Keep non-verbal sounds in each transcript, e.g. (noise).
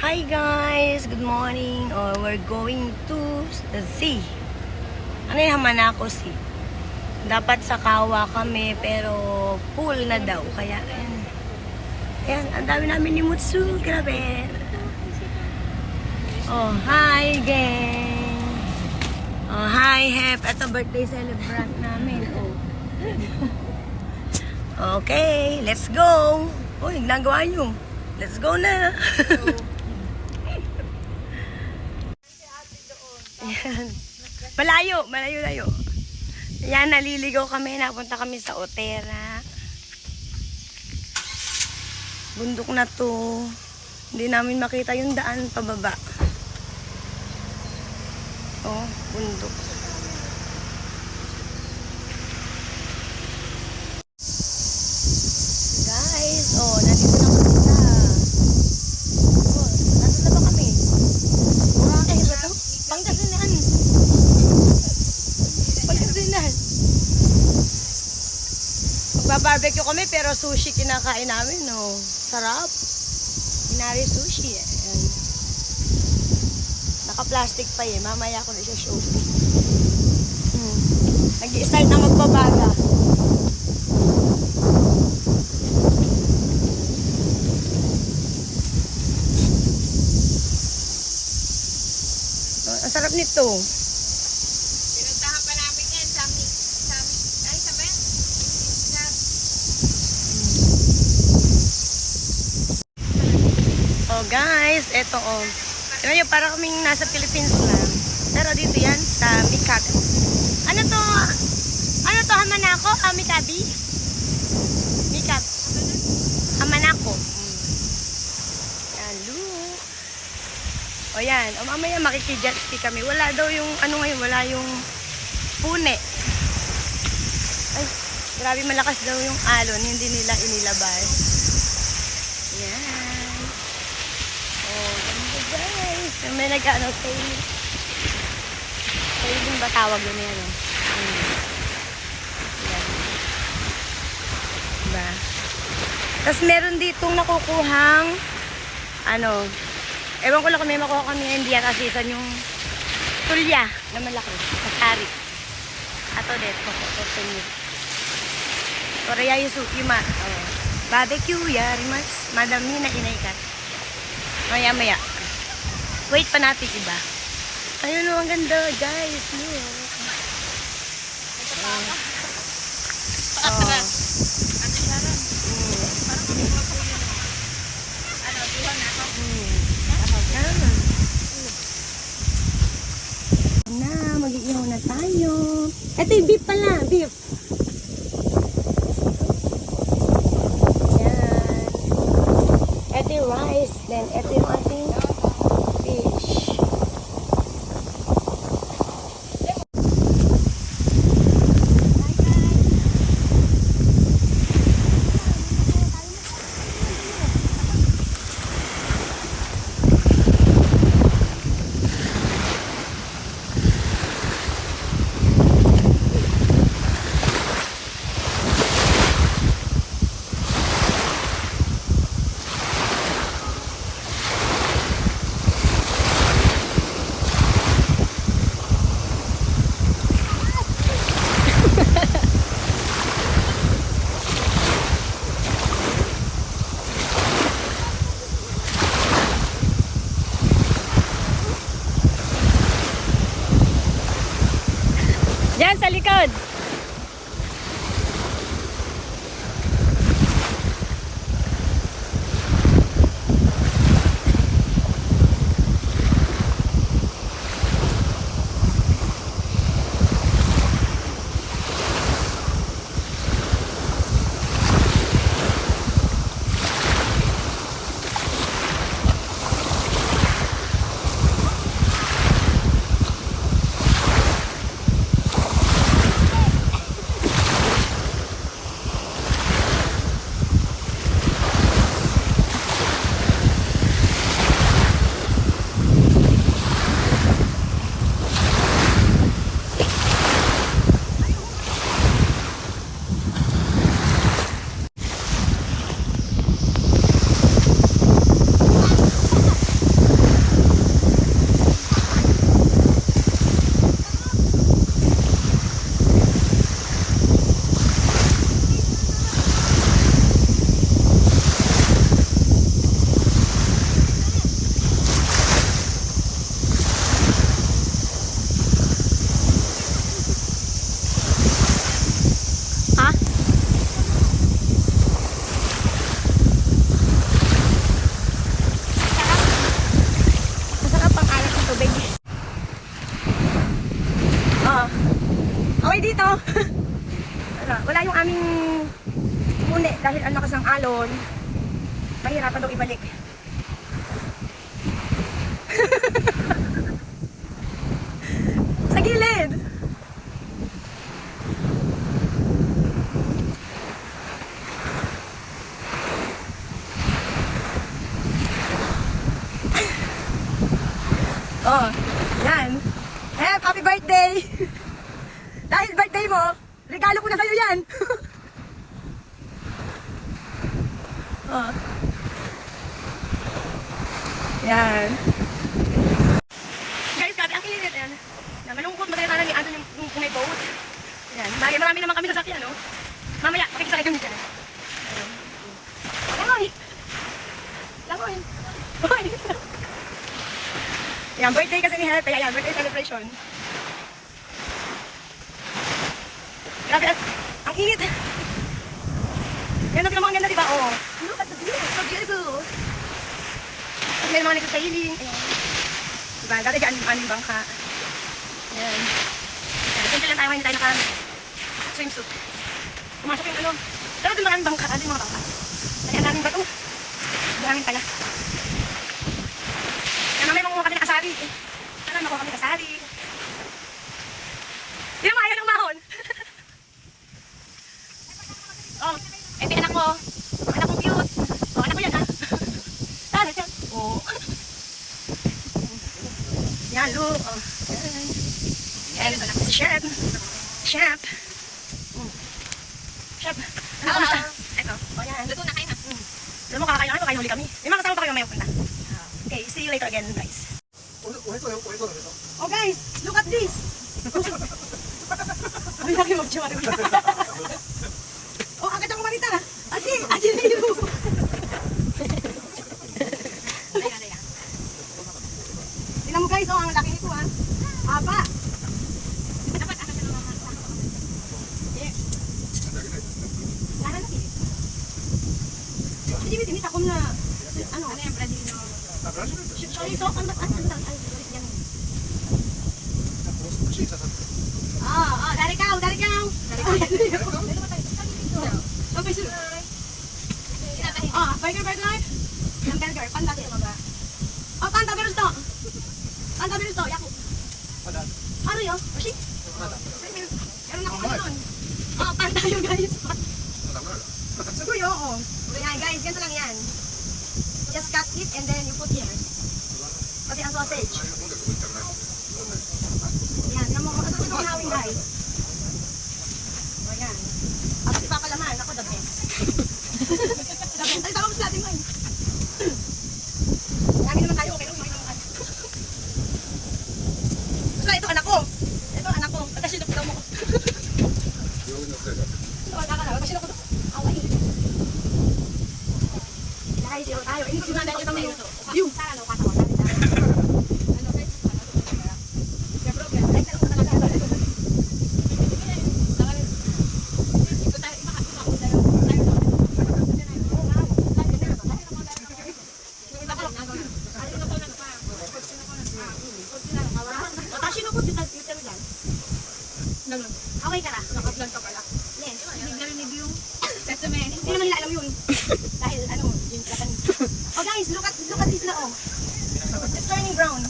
Hi guys! Good morning! Oh, we're going to the sea. Ano yung Hamanako Sea? Dapat sa Kawa kami, pero pool na daw. Kaya, ayan. Ayan, ang dami namin ni Mutsu. Grabe. Oh, hi gang! Oh, hi Hep. Ito birthday celebrant namin. Oh. (laughs) Okay, let's go! Uy, ginagawa nyo. Let's go na! (laughs) Ayan. Malayo, malayo, layo. Ayan, naliligaw kami. Napunta kami sa Otera. Bundok na to. Hindi namin makita yung daan pababa. Oh, bundok. Guys, oh, nandito na kami sa... Oh, nasa na ba kami? Boracay ba to? Pangasinan. Pangasinan. Magba-barbecue kami pero sushi kinakain namin, no. Sarap. Inari sushi, eh. Naka-plastic pa eh. Mamaya ko na siya show. Hmm. Nag-i-start na magbabaga. Ang sarap nito. Pinuntahan pa namin yan sa mi, sa mi, ay sa ba? Sa, Oh eto oh. Tignan nyo, para kaming nasa Philippines lang. Pero dito yan sa Mikab. Ano to? Ano to, Hamanako? Ah, Mikabi? Mikab. Hamanako. Mm. Yan, look. O yan, o mamaya makikijet ski kami. Wala daw yung, ano ngayon, wala yung pune. Ay, grabe malakas daw yung alon, hindi nila inilabas. Yan. Oh, ganda guys. May nag-ano, sailing. Sailing ba tawag yun yan? Oh? Hmm. Tapos meron ditong nakukuhang ano, ewan ko lang kung may makuha kami na hindi yata season yung tulya na malaki, kasari. Ato ito tunyo. Korea yusu, yuma. Oh. Barbecue, yarimas. Madam ni na inay ka. Wait pa natin iba. Ayun o, ang ganda guys. Look. Oh. Ano? Mm. Ano. Mm. Yan. Na, mag-iihaw na tayo. Ito yung beef pala, beef. Yan. Eh, happy birthday! (laughs) Dahil birthday mo, regalo ko na sa'yo yan. (laughs) oh. Yan. Guys, grabe ang init yan. Yan, malungkot, masaya sana ni Anton yung, yung, yung may boat. Yan, marami, marami naman kami sasakyan, no? Mamaya, makikisakay kami dyan. Langoy! Langoy! Hoy! Yan, birthday kasi ni Hel, kaya yan, birthday celebration. Grabe, ang, ang init. Yan, natin ang mga ganda, di ba? Oh. Look at the view, so beautiful. At may mga nagsasailing. Ayan. Diba, dati dyan, aming bangka. Ayan. Ayan, simple lang tayo, hindi tayo naka swimsuit. Pumasok yung ano. Pero doon maraming bangka, ano yung mga bangka. Kaya ang daming bato. Daming pala. Kaya mamaya makuha kami. Eh. Kami asari. Hindi mo ayaw ng mahon. (laughs) oh, eto yung anak ko. Anak ko cute. Oh, anak ko yan ha. (laughs) Tara, tara. Oh. (laughs) Yan, look. Oh. Yan. Yan, si Chef. Chef. Mm. Chef. Ano kamusta? Ito. Oh, yan. Luto na kayo na. Alam mo, kakakain na huli kami. May mga kasama pa kayo mamaya punta. Okay, see you later again, guys. This. (laughs) Ay, laki mag-chawari. (laughs) oh, agad ako marita. Ati, ati na yun. Ayan, ayan. Tingnan mo guys, oh, ang laki nito ha. Haba. Dapat ano sa mga Eh. Ano na? Hindi, hindi, hindi, takom na. Ano? Ano yung Brazilino? Sorry, so, ano, ano, ano, ano, yan. Ah, ah, dari kau, dari kau. Dari kau. Okay, sir. Ah, burger, burger. Yang burger, panda sih, mga. Oh, panda burger to. Panda burger to, yaku. Oshi? Meron ako doon. Oh, panda yun, guys. Siguro oo. Yan, guys, ganito lang yan. Just cut it and then you put here. Pati ang sausage. Yan, yan mo. Ito sa hawing guys. O yan. At ipapalaman, ako the best. the best. Ay, sama mo sa atin mo eh. Lagi naman tayo, okay lang kumain naman tayo. So, ito anak ko. Ito anak ko. At sino ko mo ko. So, kakala. At sino ko to. Away. Guys, yun tayo. Hindi ko sinanda ito may Yung. Sana ano, kasa ko. Ano, guys? Ano, problem. Like, ano, nakakala. Ito tayo, imakakita ko tayo. Tayo. Watashi no ko dito dito lang. Okay ka na. Nakaplan ka pala. Yes. Ibig na rin yung Sesame. Hindi naman nila alam yun. Dahil ano, yung kapan. Oh guys, look at look at this na oh. It's turning brown.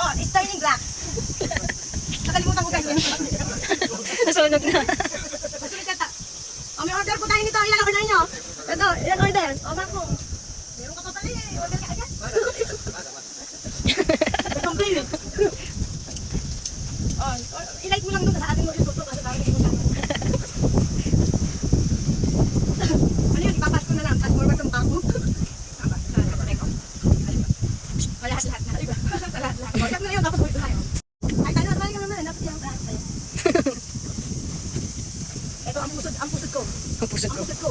Oh, it's turning black. Nakalimutan ko guys. Nasunog na. Masulit ka ta. Oh, may order po tayo nito. Ilan order nyo? Ito, ilan order? Oh, Marco. Meron ka pa pala eh. Order ka agad. Complain. Oh, oh, ilike mo lang doon sa ating mo yung photo kasi parang hindi mo na. Ano yun, ipapas ko na lang. Fast forward sa mukha ko. Lahat-lahat na. Diba? Sa lahat-lahat. O, tag na yun, tapos ulit tayo. Ay, tayo na, tayo ka naman. Dapat yung lahat tayo. Ito ang pusod, ang pusod ko. Ang puso Ang ko. pusod ko.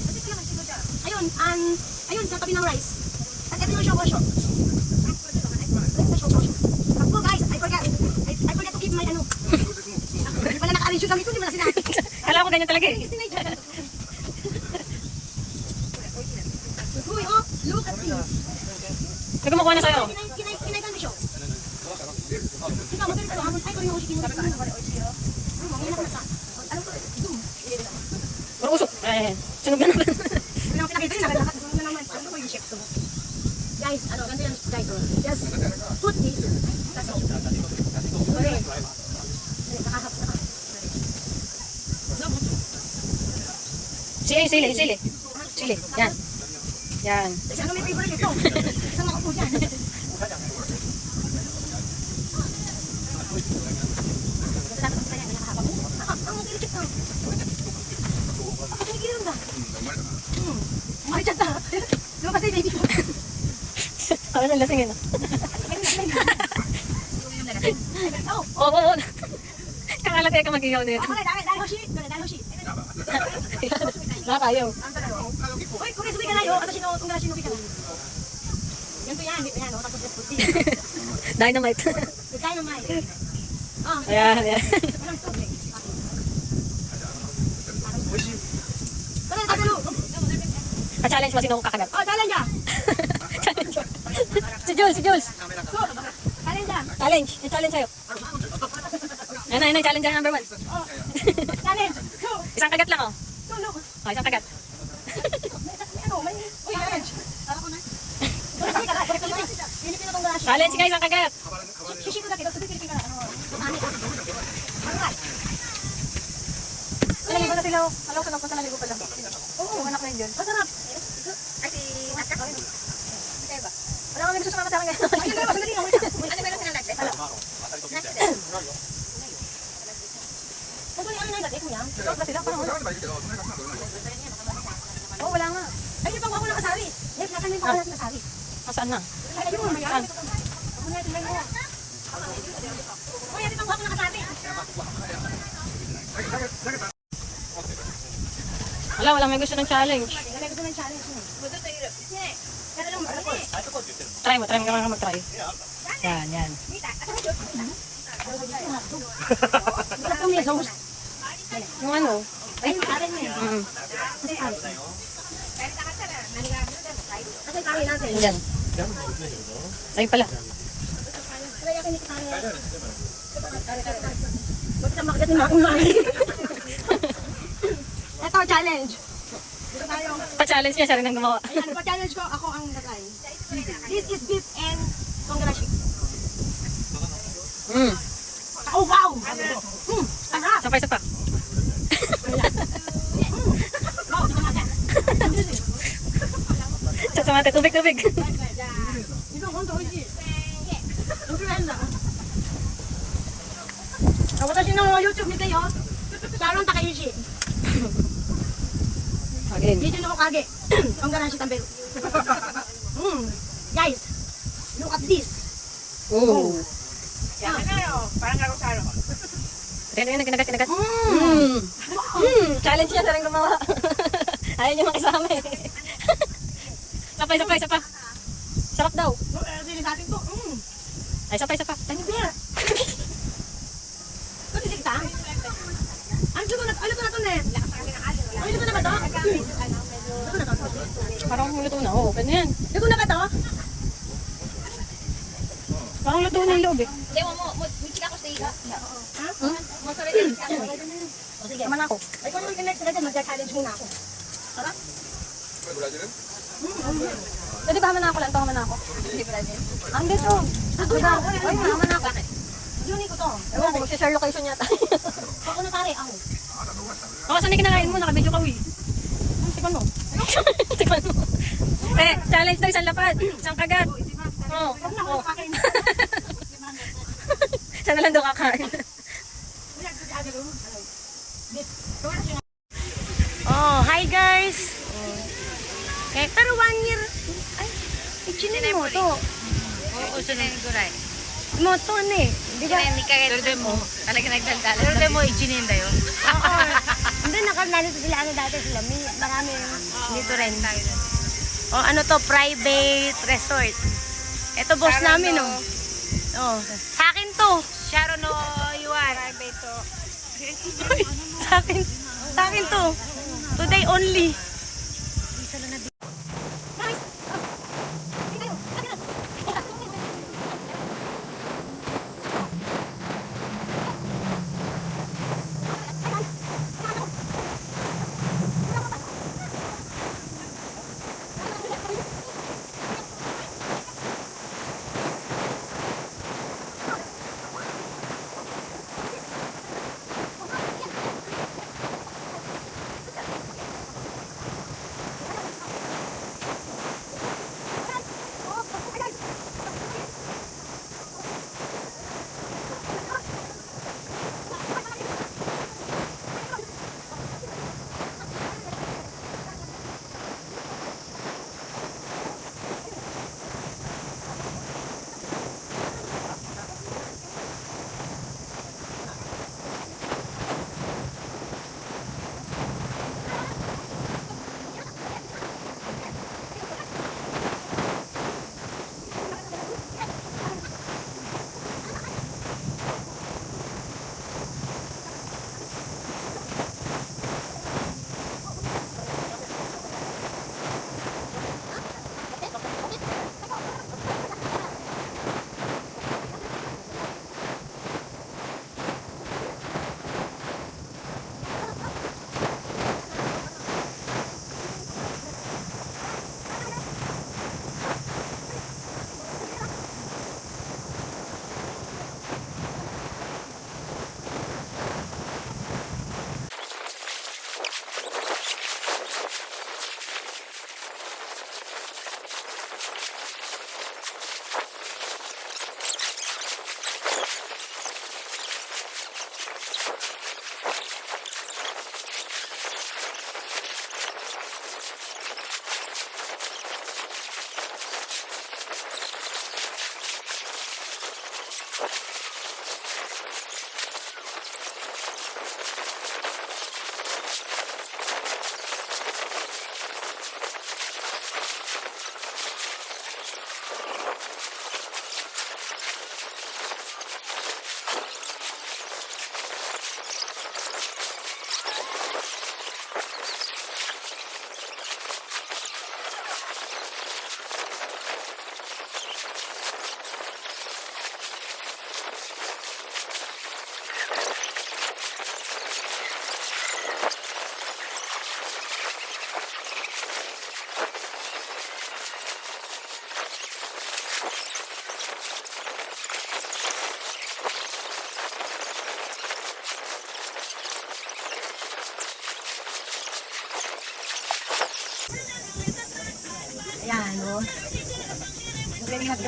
Kasi ito naman, sino dyan? Ayun, an, ayun, sa tabi ng rice. At ito yung shoko shop. Ito shoko shop. Ako guys, I forgot. I, I forgot to keep my ano. Hindi pala naka-arrange yung gamit ko, hindi mo na sinabi. Kala ko ganyan talaga eh. Uy, oh, look at this. Nagkumukuha na sa'yo. Kinay, kinay, kinay kami siya. Ikaw, magalit ko. Hamon, ay, ko yung hoshi kinay. Ano, mga anak na sa. Alam ko, zoom. Puro usok. Eh, sunog na naman. Naman pinakita yun, ko na naman. Ano ko yung to? Guys, ano, ganito yan, guys, oh. Just put this. All. Okay. Sili, sili, sili. Sili. Yan. Yan. Ano may favorite ito? Isang ako po dyan. Ang kilikit na. Ako kinikilig na. Hmm. Marichat na. Lumabas na yung baby ko. Kami ng lasing yun. Oh, Oo, oo, oo. Kakalate ka mag-ihaw nito. okay, dahil, dahil Hoshi. Dahil Hoshi. Nakakayaw. (laughs) Uy, kung isubi ka na yun, at sino, kung na sinubi ka na. Ganito yan, dito yan, oh, tapos just puti. Dynamite. Kaya na may. Ah, Ayan, ayan. walang tubig. Wala, tatalo. Pa-challenge mo sino kung kakagat. Oh, challenge ah. (laughs) Challenge. si Jules, si Jules. Challenge ah. Challenge. Challenge sa'yo. Na, yung challenge number one. Oh, challenge. So, Isang kagat lang, oh. look. Oh, isang kagat. Ano, may, uy, challenge. Para ko na. Kaya, kaya, kaya. Challenge guys, isang kagat. Shishi ko na kito, sabi Pilipino na. Ano, ah. Alright. Naligo na oh. Alam ko na, punta naligo pala. Oo, anak na yun dyan. Masarap. Kasi, nasa ko. Wala kami gusto sumama sa akin ngayon. Ay, hindi, sandali lang, wait lang. Ano meron silang nagset? Kung kami na dati, kuya. Wala sila, parang wala. Oo, wala nga. Ay, yung pangako ng kasari. Yes, nasan yung pangako ng kasari? Nasaan na? Ay, ayun, may Saan? Ako na, tingnan mo. Uy, yung pangako ng kasari? Wala, wala may gusto ng challenge. Lalagay ko ng challenge. Try mo, try mo ka mag-try. Yan, yan. May sauce. (laughs) Yung ano? Ay, karin mo yun. Mm. Kasi na tayo. Kasi karin natin. Yan. Ay pala. Ito, challenge. Pa-challenge niya, siya rin ang gumawa. Ayan, pa-challenge ko, ako ang nagay. This is beef and kongarashi. Mm. Oh, wow! Hmm, sarap! Sapay, sapa. Wow, di ka natin ate, tubig, tubig. Watashi no YouTube nito yo. Sharon Takaishi. Again. Dito no kage. Ang ganashi tambe. Hmm. Guys, look at this. Oh. Yan na yo. Parang garo Sharon. Ayan, ayan, kinagat, kinagat. Mm. Mm. Challenge yan na rin gumawa. (laughs) Ayaw niya makisama eh. Sapay, sapay, sapa. Sarap daw. Sili sa atin to. Mm. Ay, sapay, sapa. Tani beer. Ito di kita. Ang luto na, ano to na to, Net? Ay, luto na ba to? Parang luto na. Oo, pwede yan. Luto na ba to? Parang luto na yung loob eh. Hindi mo mo, mo, chika ko sa iyo. Ha? Mo sorry din. O sige. Tama na ako. Ay, kung yung next na dyan, magka-challenge muna ako. Sarap? Pwede ba haman na ako lang? Ito haman ako. Hindi pala din. Ang dito. Ito na. Ay, haman na ako. Yun ko to. Ewan ko, mag-share location yata. (laughs) Ako na pare, ako. Baka sanay kinakain mo, naka-video ka, uy. Hmm, Tikman mo. Tikman mo. (laughs) Eh, challenge daw isang lapad. Isang kagat. Oo. Ako kakain. Siya na lang daw kakain. Oh, hi guys. Eh, pero one year. Ay, ichinin mo to. Oo, sunod. Mo to ano eh. Di ba? Hindi ka rin mo. Talaga nagdaldala. Pero mo, ichinin tayo. Oo. (laughs) Hindi, nakalala sila ano dati sila. May marami dito rin. Oh, ano to? Private resort. Ito boss namin, oh. Oh, sa akin to. Sharon no, you are. Private to. (laughs) Sa akin. Sa akin to. Today only.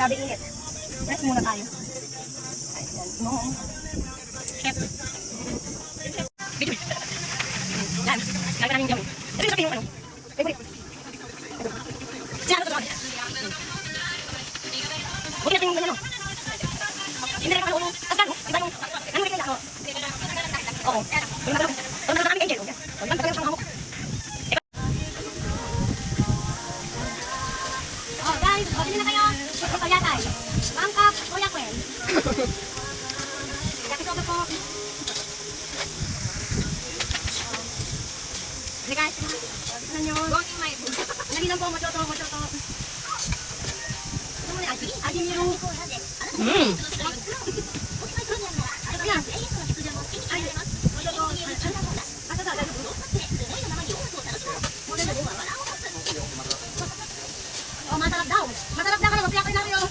Grabe init. Rest muna tayo. One cup, kuya kwel. Kasi soda po. Sige guys, ano nyo? Going my Lagi lang po, machoto, machoto. Ano mo ni Aji? Aji Miro. Mm. Ano yan? Ay, machoto. Asa sa Oh, masarap daw. Masarap daw kalau tiyak na yun.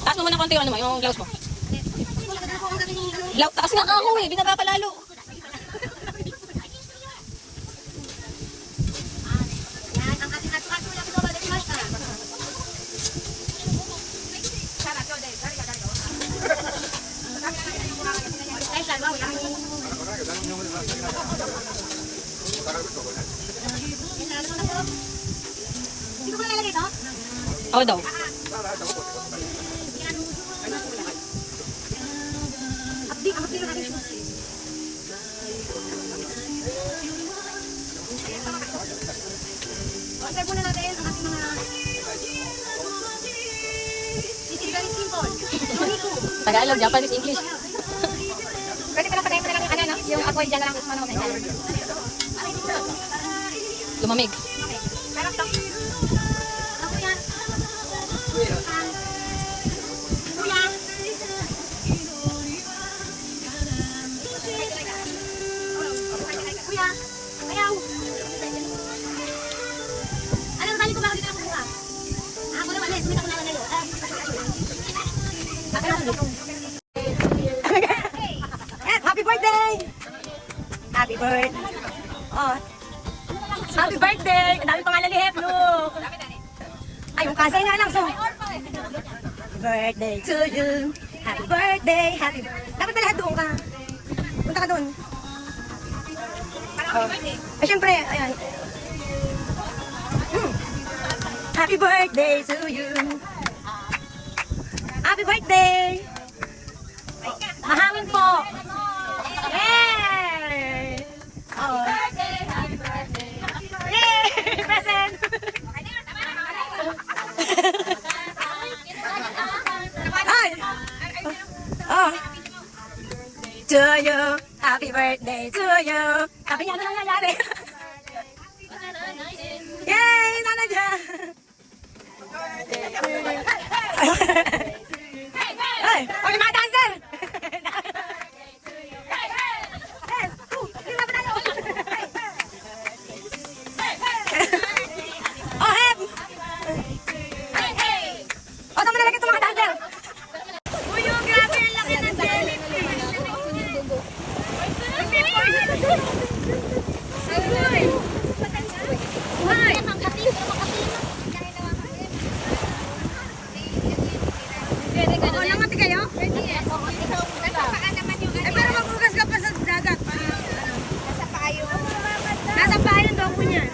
Taas mo muna konti yung ano mo, yung blouse mo. Lau- taas nga ako eh, binaba pa lalo. Yan, ang Tagalog, Japanese, English. (laughs) Pwede pa lang patayin mo na lang yung ano, no? Yung apoy dyan na lang sa ano, na yan. Lumamig. Meron to. To you. Happy birthday, happy birthday. Dapat pala doon ka. Punta ka doon. Oh. Eh, syempre, ayan. Hmm. Happy birthday to you. Happy birthday! Mahangin po! Yay! Oh. Yay! Present! Ay! Oh. To you, happy birthday to you. Sabi niya, ano nangyayari? Yay! Nana dyan! Ay! Okay, mga dancer! Yes! Two! Lima pa tayo! Oh, Heb! Oh, saan mo nalagay itong mga dancer? Uy, oh, grabe! Ang laki ng jellyfish! Agoy! Ay! Oo, namati kayo? Eh, pero magbugas ka pa sa dagat. Nasa payo daw po niyan.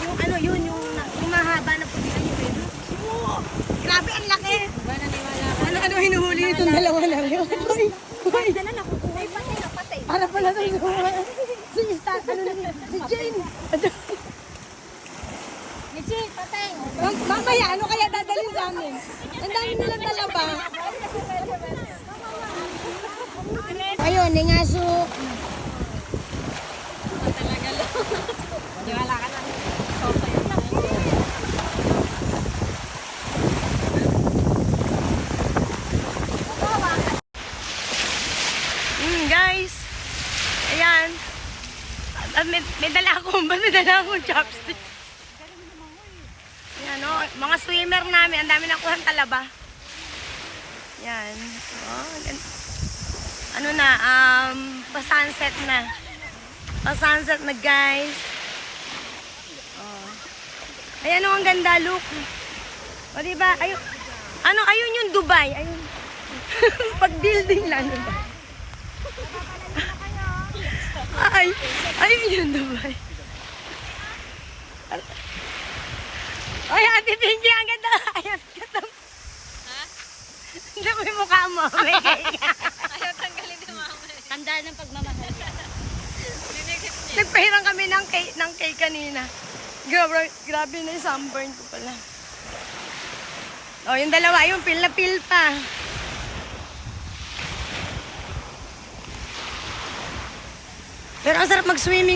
Yung ano yun, yung, yung mahaba na puti ano yun. Oo, Grabe, ang laki. Ano ano hinuhuli itong dalawa lang yun? Uy, uy. Para pala sa Si Star, ano na yun? Si Jane. Mam- Mamaya, ano kaya dadalhin sa amin? Ang dami nilang talaba. Ayun, ningaso. Mm, guys. Ayan. Ah, may, may dala akong, ba't may dala akong chopstick? Yan, oh, mga swimmer namin, ang dami nakuha talaba. Yan. Oh, ano na, um, pa-sunset na. Pa-sunset na guys. Oh. Ayan o, ang ganda, look. O, diba? Ayun. Ano, ayun yung Dubai. Ayun. (laughs) Pag building lang, diba? (laughs) Ay, ayun yung Dubai. Ay, Ate Pinky, ang ganda. (laughs) Ayun, ganda. Ha? Hindi mo yung mukha mo. (laughs) Ayaw tanggalin ni mama. Tanda ng pagmamahal. Nagpahiram kami ng cake, ng cake kanina. Grabe, grabe na yung sunburn ko pala. Oh, yung dalawa, yung pil na pil pa. Pero ang sarap mag-swimming